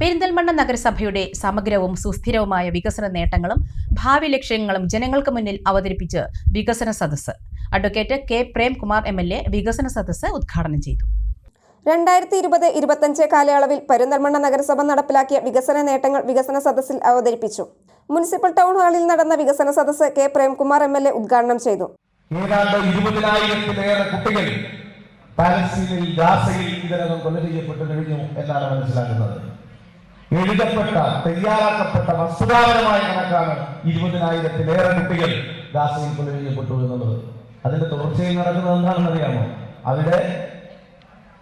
പെരിന്തൽമണ്ണ നഗരസഭയുടെ സമഗ്രവും സുസ്ഥിരവുമായ വികസന നേട്ടങ്ങളും ഭാവി ലക്ഷ്യങ്ങളും ജനങ്ങൾക്ക് മുന്നിൽ അവതരിപ്പിച്ച് വികസന സദസ്സ്. Advocate K Premkumar M L A വികസന സദസ്സ് ഉദ്ഘാടനം ചെയ്തു. രണ്ടായിരത്തി ഇരുപത് ഇരുപത്തഞ്ച് കാലയളവിൽ പെരിന്തൽമണ്ണ നഗരസഭ നടപ്പിലാക്കിയ വികസന നേട്ടങ്ങൾ വികസന സദസ്സിൽ അവതരിപ്പിച്ചു. മുനിസിപ്പൽ ടൗൺ ഹാളിൽ നടന്ന വികസന സദസ്സ് K Premkumar M L A ഉദ്ഘാടനം ചെയ്തു. ഏതാണ്ട് ഇരുപതിനായിരത്തിലേറെ കുട്ടികൾ പാലസ്തീനിൽ ഗാസയിൽ ഇതിനകം കൊല ചെയ്യപ്പെട്ടു കഴിഞ്ഞു എന്നാണ് മനസ്സിലാക്കുന്നത്. എഴുതപ്പെട്ട തയ്യാറാക്കപ്പെട്ട വസ്തുതാപരമായ കണക്കാണ് ഇരുപതിനായിരത്തിലേറെ കുട്ടികൾ ഗാസയിൽ കൊല എന്നുള്ളത് അതിന്റെ തുടർച്ചയിൽ നടക്കുന്നത് എന്താണെന്ന് അറിയാമോ അവിടെ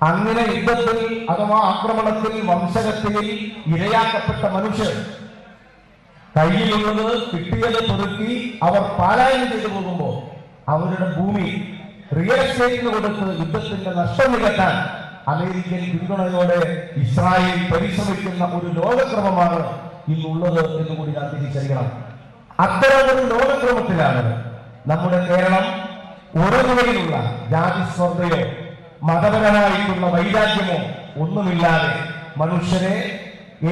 അങ്ങനെ യുദ്ധത്തിൽ അഥവാ ആക്രമണത്തിൽ വംശകത്തിയിൽ ഇരയാക്കപ്പെട്ട മനുഷ്യർ കയ്യിലുള്ളത് കിട്ടിയത് പെറുക്കി അവർ പാലായനം ചെയ്തു പോകുമ്പോൾ അവരുടെ ഭൂമി റിയൽ എസ്റ്റേറ്റിന് കൊടുത്ത് യുദ്ധത്തിന്റെ നഷ്ടം നികത്താൻ അമേരിക്കൻ പിന്തുണയോടെ ഇസ്രായേൽ പരിശ്രമിക്കുന്ന ഒരു ലോകക്രമമാണ് ഇന്നുള്ളത് എന്ന് കൂടി നാം തിരിച്ചറിയണം. അത്തരം ഒരു ലോകക്രമത്തിലാണ് നമ്മുടെ കേരളം ഒരു നിലയിലുള്ള ജാതിസ്വർദ്ധയോ മതപരമായിട്ടുള്ള വൈരാഗ്യമോ ഒന്നുമില്ലാതെ മനുഷ്യരെ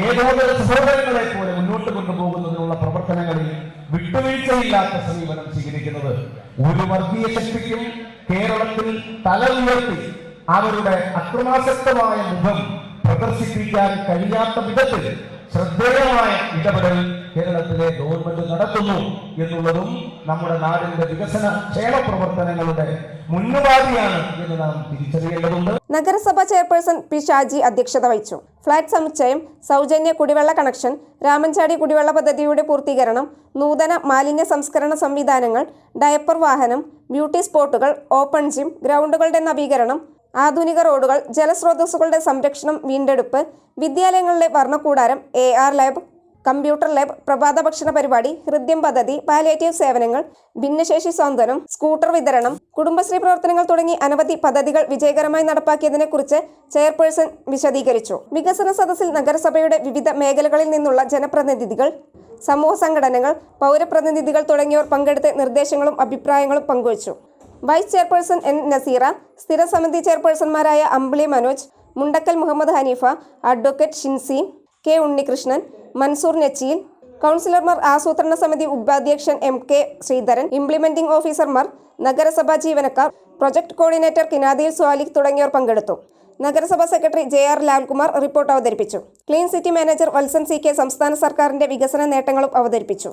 ഏതോതര സഹോദരങ്ങളെ പോലെ മുന്നോട്ട് കൊണ്ടുപോകുന്നതിനുള്ള പ്രവർത്തനങ്ങളിൽ വിട്ടുവീഴ്ചയില്ലാത്ത സമീപനം സ്വീകരിക്കുന്നത് ഒരു വർഗീയ ശക്തിക്കും കേരളത്തിൽ തല ഉയർത്തി അവരുടെ അക്രമാസക്തമായ മുഖം പ്രദർശിപ്പിക്കാൻ കഴിയാത്ത വിധത്തിൽ ശ്രദ്ധേയമായ ഇടപെടൽ കേരളത്തിലെ ഗവൺമെന്റ് നടത്തുന്നു എന്നുള്ളതും നമ്മുടെ നാടിന്റെ വികസന ക്ഷേമ പ്രവർത്തനങ്ങളുടെ മുന്നുപാധിയാണ് എന്ന് നാം തിരിച്ചറിയേണ്ടതുണ്ട്. നഗരസഭ ചെയർപേഴ്സൺ പി ഷാജി അധ്യക്ഷത വഹിച്ചു. ഫ്ളാറ്റ് സമുച്ചയം സൗജന്യ കുടിവെള്ള കണക്ഷൻ രാമൻചാടി കുടിവെള്ള പദ്ധതിയുടെ പൂർത്തീകരണം നൂതന മാലിന്യ സംസ്കരണ സംവിധാനങ്ങൾ ഡയപ്പർ വാഹനം ബ്യൂട്ടി സ്പോട്ടുകൾ ഓപ്പൺ ജിം ഗ്രൗണ്ടുകളുടെ നവീകരണം ആധുനിക റോഡുകൾ ജലസ്രോതസ്സുകളുടെ സംരക്ഷണം വീണ്ടെടുപ്പ് വിദ്യാലയങ്ങളിലെ വർണക്കൂടാരം A R lab computer lab പ്രഭാത ഭക്ഷണ പരിപാടി ഹൃദ്യം പദ്ധതി പാലിയേറ്റീവ് സേവനങ്ങൾ ഭിന്നശേഷി സ്വാന്തനം സ്കൂട്ടർ വിതരണം കുടുംബശ്രീ പ്രവർത്തനങ്ങൾ തുടങ്ങി അനവധി പദ്ധതികൾ വിജയകരമായി നടപ്പാക്കിയതിനെക്കുറിച്ച് ചെയർപേഴ്സൺ വിശദീകരിച്ചു. വികസന സദസ്സിൽ നഗരസഭയുടെ വിവിധ മേഖലകളിൽ നിന്നുള്ള ജനപ്രതിനിധികൾ സമൂഹ സംഘടനകൾ പൗരപ്രതിനിധികൾ തുടങ്ങിയവർ പങ്കെടുത്ത് നിർദ്ദേശങ്ങളും അഭിപ്രായങ്ങളും പങ്കുവച്ചു. വൈസ് ചെയർപേഴ്സൺ എൻ നസീറ സ്ഥിരസമിതി ചെയർപേഴ്സൺമാരായ അമ്പിളി മനോജ് മുണ്ടക്കൽ മുഹമ്മദ് ഹനീഫ അഡ്വക്കേറ്റ് ഷിൻസി കെ ഉണ്ണികൃഷ്ണൻ മൻസൂർ നെച്ചിയിൽ കൗൺസിലർമാർ ആസൂത്രണ സമിതി ഉപാധ്യക്ഷൻ എം കെ ശ്രീധരൻ ഇംപ്ലിമെന്റിംഗ് ഓഫീസർമാർ നഗരസഭാ ജീവനക്കാർ പ്രൊജക്ട് കോർഡിനേറ്റർ കിനാദിൽ സ്വാലിഖ് തുടങ്ങിയവർ പങ്കെടുത്തു. നഗരസഭാ secretary J R Lalkumar report അവതരിപ്പിച്ചു. Clean city manager Valsan C K സംസ്ഥാന സർക്കാരിന്റെ വികസന നേട്ടങ്ങളും അവതരിപ്പിച്ചു.